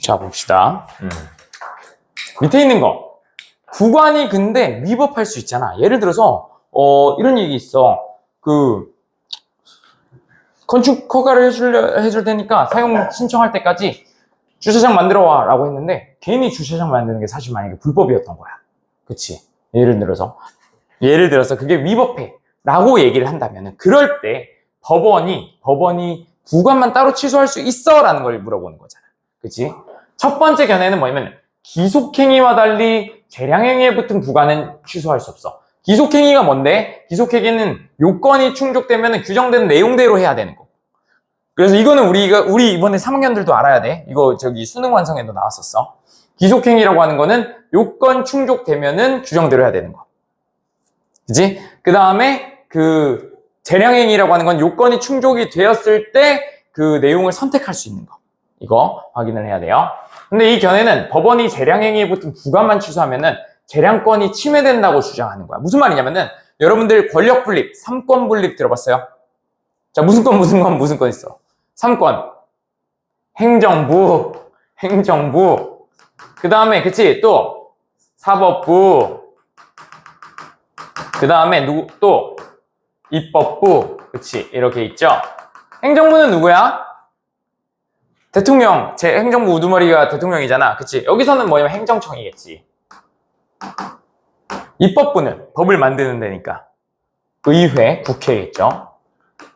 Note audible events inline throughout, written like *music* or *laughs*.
자, 봅시다. 음. 밑에 있는 거. 구간이 근데 위법할 수 있잖아. 예를 들어서, 어, 이런 얘기 있어. 그, 건축 허가를 해줄, 해줄 테니까 사용 신청할 때까지 주차장 만들어 와 라고 했는데 괜히 주차장 만드는 게 사실 만약에 불법이었던 거야. 그치? 예를 들어서. 예를 들어서 그게 위법해 라고 얘기를 한다면 그럴 때 법원이, 법원이 구간만 따로 취소할 수 있어 라는 걸 물어보는 거잖아. 그치? 첫 번째 견해는 뭐냐면 기속행위와 달리 재량행위에 붙은 구간은 취소할 수 없어. 기속행위가 뭔데? 기속행위는 요건이 충족되면 규정된 내용대로 해야 되는 거. 그래서 이거는 우리가 우리 이번에 3학년들도 알아야 돼. 이거 저기 수능 완성에도 나왔었어. 기속행위라고 하는 거는 요건 충족되면은 규정대로 해야 되는 거. 그지? 그 다음에 그 재량행위라고 하는 건 요건이 충족이 되었을 때 그 내용을 선택할 수 있는 거. 이거 확인을 해야 돼요. 근데 이 견해는 법원이 재량행위에 붙은 구간만 취소하면은 재량권이 침해된다고 주장하는 거야. 무슨 말이냐면은 여러분들 권력 분립, 삼권 분립 들어봤어요? 자, 무슨 건 무슨 건 무슨 건 있어? 삼권. 행정부, 행정부. 그 다음에 그치 또 사법부. 그 다음에 누구 또 입법부. 그치 이렇게 있죠. 행정부는 누구야? 대통령, 제 행정부 우두머리가 대통령이잖아. 그치? 여기서는 뭐냐면 행정청이겠지. 입법부는 법을 만드는 데니까. 의회, 국회겠죠.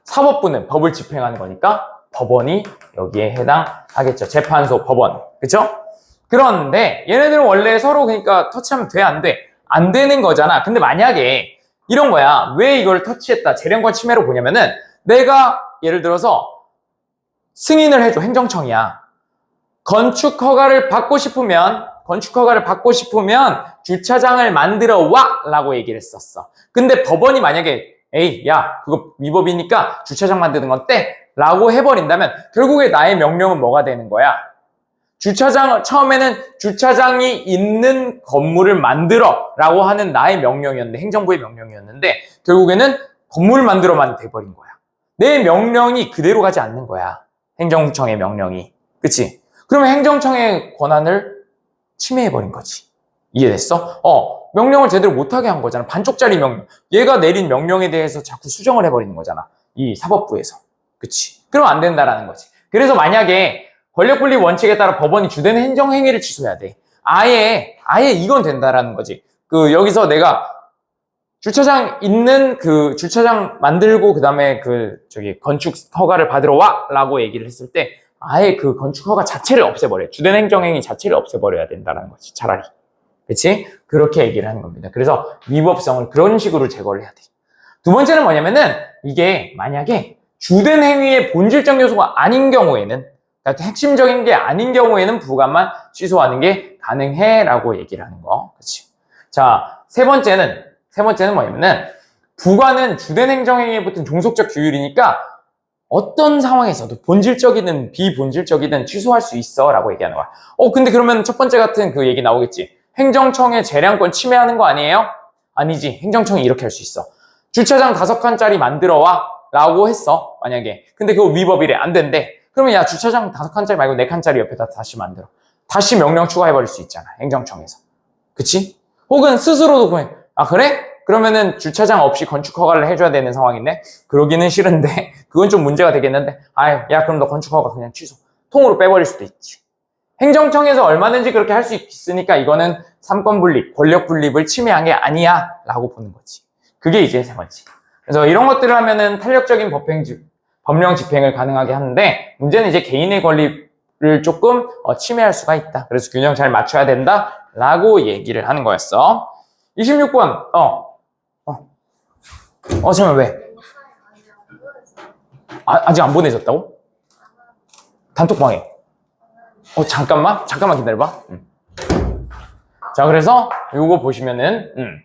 사법부는 법을 집행하는 거니까 법원이 여기에 해당하겠죠. 재판소, 법원. 그쵸? 그런데 얘네들은 원래 서로 그러니까 터치하면 돼, 안 돼? 안 되는 거잖아. 근데 만약에 이런 거야. 왜 이걸 터치했다? 재량권 침해로 보냐면은 내가 예를 들어서 승인을 해줘. 행정청이야. 건축 허가를 받고 싶으면, 건축 허가를 받고 싶으면 주차장을 만들어 와! 라고 얘기를 했었어. 근데 법원이 만약에, 에이, 야, 그거 위법이니까 주차장 만드는 건 떼! 라고 해버린다면 결국에 나의 명령은 뭐가 되는 거야? 주차장, 처음에는 주차장이 있는 건물을 만들어! 라고 하는 나의 명령이었는데, 행정부의 명령이었는데, 결국에는 건물을 만들어만 돼버린 거야. 내 명령이 그대로 가지 않는 거야. 행정청의 명령이. 그치? 그러면 행정청의 권한을 침해해버린 거지. 이해됐어? 어, 명령을 제대로 못하게 한 거잖아. 반쪽짜리 명령. 얘가 내린 명령에 대해서 자꾸 수정을 해버리는 거잖아. 이 사법부에서. 그치? 그러면 안 된다라는 거지. 그래서 만약에 권력분립 원칙에 따라 법원이 주된 행정행위를 취소해야 돼. 아예, 아예 이건 된다라는 거지. 그, 여기서 내가 주차장 있는 그 주차장 만들고 그 다음에 그 저기 건축 허가를 받으러 와 라고 얘기를 했을 때 아예 그 건축 허가 자체를 없애버려 주된 행정행위 자체를 없애버려야 된다는 거지 차라리. 그렇지 그렇게 얘기를 하는 겁니다. 그래서 위법성을 그런 식으로 제거를 해야 돼 두 번째는 뭐냐면은 이게 만약에 주된 행위의 본질적 요소가 아닌 경우에는 핵심적인 게 아닌 경우에는 부관만 취소하는 게 가능해라고 얘기를 하는 거 그렇지 자 세 번째는 세 번째는 뭐냐면은 부관은 주된 행정행위에 붙은 종속적 규율이니까 어떤 상황에서도 본질적이든 비본질적이든 취소할 수 있어 라고 얘기하는 거야. 어, 근데 그러면 첫 번째 같은 그 얘기 나오겠지. 행정청의 재량권 침해하는 거 아니에요? 아니지. 행정청이 이렇게 할 수 있어. 주차장 다섯 칸짜리 만들어 와 라고 했어. 만약에. 근데 그거 위법이래. 안 된대. 그러면 야, 주차장 다섯 칸짜리 말고 네 칸짜리 옆에다 다시 만들어. 다시 명령 추가해버릴 수 있잖아. 행정청에서. 그치? 혹은 스스로도 그냥 아 그래? 그러면은 주차장 없이 건축 허가를 해줘야 되는 상황인데 그러기는 싫은데 *laughs* 그건 좀 문제가 되겠는데 아유 야 그럼 너 건축 허가 그냥 취소 통으로 빼버릴 수도 있지 행정청에서 얼마든지 그렇게 할 수 있으니까 이거는 삼권 분립 권력 분립을 침해한 게 아니야 라고 보는 거지 그게 이제 세 번째 그래서 이런 것들을 하면은 탄력적인 법행 법령 집행을 가능하게 하는데 문제는 이제 개인의 권리를 조금 어, 침해할 수가 있다 그래서 균형 잘 맞춰야 된다 라고 얘기를 하는 거였어 26번, 어. 어. 어, 잠깐만, 왜? 아, 아직 안 보내졌다고? 단톡방에. 어, 잠깐만, 잠깐만 기다려 봐. 음. 자, 그래서 요거 보시면은, 음.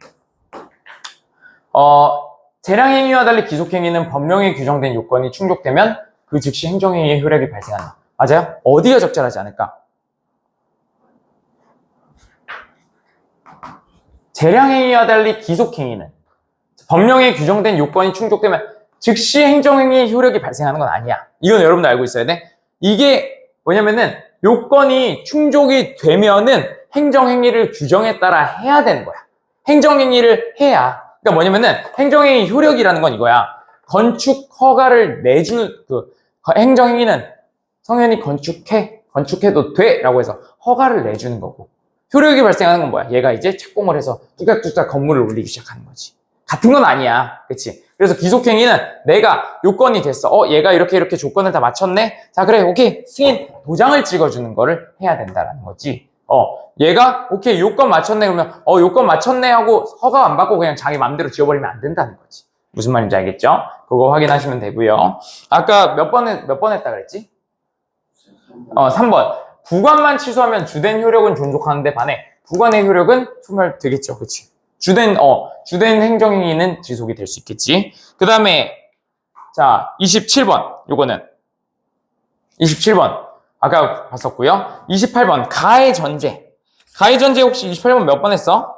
어, 재량행위와 달리 기속행위는 법령에 규정된 요건이 충족되면 그 즉시 행정행위의 효력이 발생한다. 맞아요? 어디가 적절하지 않을까? 재량행위와 달리 기속행위는 법령에 규정된 요건이 충족되면 즉시 행정행위의 효력이 발생하는 건 아니야. 이건 여러분도 알고 있어야 돼. 이게 뭐냐면은 요건이 충족이 되면은 행정행위를 규정에 따라 해야 되는 거야. 행정행위를 해야. 그러니까 뭐냐면은 행정행위 효력이라는 건 이거야. 건축 허가를 내주는 그 행정행위는 성현이 건축해 건축해도 돼라고 해서 허가를 내주는 거고 효력이 발생하는 건 뭐야? 얘가 이제 착공을 해서 뚝딱뚝딱 건물을 올리기 시작하는 거지. 같은 건 아니야. 그치? 그래서 기속행위는 내가 요건이 됐어. 어, 얘가 이렇게 이렇게 조건을 다 맞췄네? 자, 그래, 오케이. 승인 도장을 찍어주는 거를 해야 된다라는 거지. 어, 얘가 오케이, 요건 맞췄네. 그러면 어, 요건 맞췄네 하고 허가 안 받고 그냥 자기 맘대로 지어버리면 안 된다는 거지. 무슨 말인지 알겠죠? 그거 확인하시면 되고요. 아까 몇 번, 했- 몇번 했다 그랬지? 어, 3번. 부관만 취소하면 주된 효력은 존속하는데 반해 부관의 효력은 소멸되겠죠. 그치? 주된, 어, 주된 행정행위는 지속이 될 수 있겠지. 그 다음에, 자, 27번. 요거는. 27번. 아까 봤었고요. 28번. 가해 전제. 가해 전제 혹시 28번 몇 번 했어?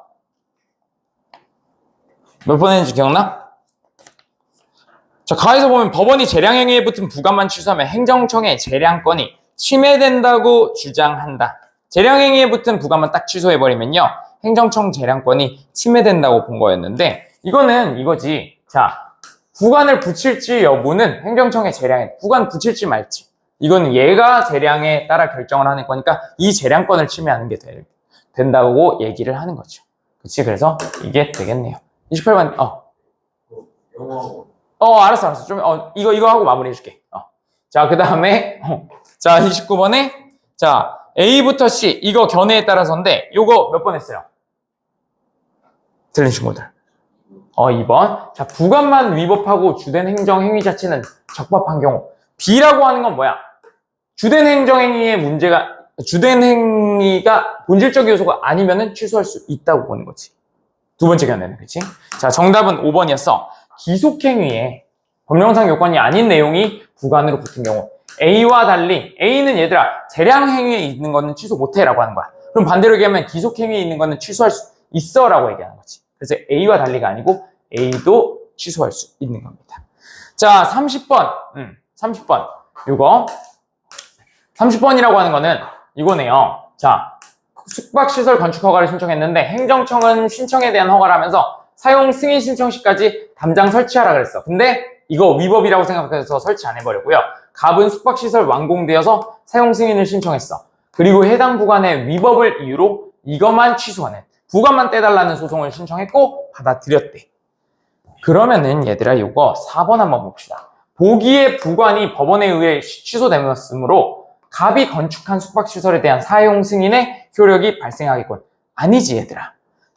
몇 번 했는지 기억나? 자, 가에서 보면 법원이 재량행위에 붙은 부관만 취소하면 행정청의 재량권이 침해된다고 주장한다. 재량행위에 붙은 부관만 딱 취소해버리면요. 행정청 재량권이 침해된다고 본 거였는데, 이거는 이거지. 자, 부관을 붙일지 여부는 행정청의 재량에, 부관 붙일지 말지. 이건 얘가 재량에 따라 결정을 하는 거니까 이 재량권을 침해하는 게 되- 된다고 얘기를 하는 거죠. 그치? 그래서 이게 되겠네요. 28번, 어. 어, 알았어, 알았어. 좀, 어, 이거, 이거 하고 마무리 해줄게. 어. 자, 그 다음에, 어. 자, 29번에, 자, A부터 C, 이거 견해에 따라서인데, 요거 몇 번 했어요? 틀린 친구들. 어, 2번. 자, 부관만 위법하고 주된 행정 행위 자체는 적법한 경우. B라고 하는 건 뭐야? 주된 행정 행위의 문제가, 주된 행위가 본질적 요소가 아니면은 취소할 수 있다고 보는 거지. 두 번째 견해는, 그치? 자, 정답은 5번이었어. 기속행위에 법령상 요건이 아닌 내용이 부관으로 붙은 경우 A와 달리 A는 얘들아 재량행위에 있는 거는 취소 못해라고 하는 거야. 그럼 반대로 얘기하면 기속행위에 있는 거는 취소할 수 있어라고 얘기하는 거지. 그래서 A와 달리가 아니고 A도 취소할 수 있는 겁니다. 자, 30번. 음, 30번. 요거 30번이라고 하는 거는 이거네요. 자, 숙박시설 건축 허가를 신청했는데 행정청은 신청에 대한 허가를 하면서 사용 승인 신청 시까지 담장 설치하라 그랬어. 근데 이거 위법이라고 생각해서 설치 안 해버렸고요. 갑은 숙박시설 완공되어서 사용 승인을 신청했어. 그리고 해당 부관의 위법을 이유로 이것만 취소하는 부관만 떼달라는 소송을 신청했고 받아들였대. 그러면은 얘들아 이거 4번 한번 봅시다. 보기의 부관이 법원에 의해 시- 취소되었으므로 갑이 건축한 숙박시설에 대한 사용 승인의 효력이 발생하겠군. 아니지 얘들아.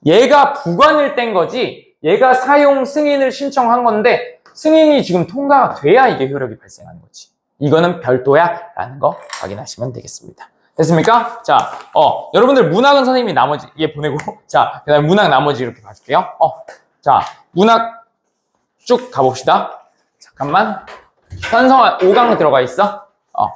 얘가 부관을 뗀 거지 얘가 사용 승인을 신청한 건데 승인이 지금 통과가 돼야 이게 효력이 발생하는 거지. 이거는 별도야 라는 거 확인하시면 되겠습니다. 됐습니까? 자, 어, 여러분들 문학은 선생님이 나머지 얘 보내고 *laughs* 자, 그다음 문학 나머지 이렇게 봐줄게요. 어, 자, 문학 쭉 가봅시다. 잠깐만. 현성아 5강 들어가 있어. 어.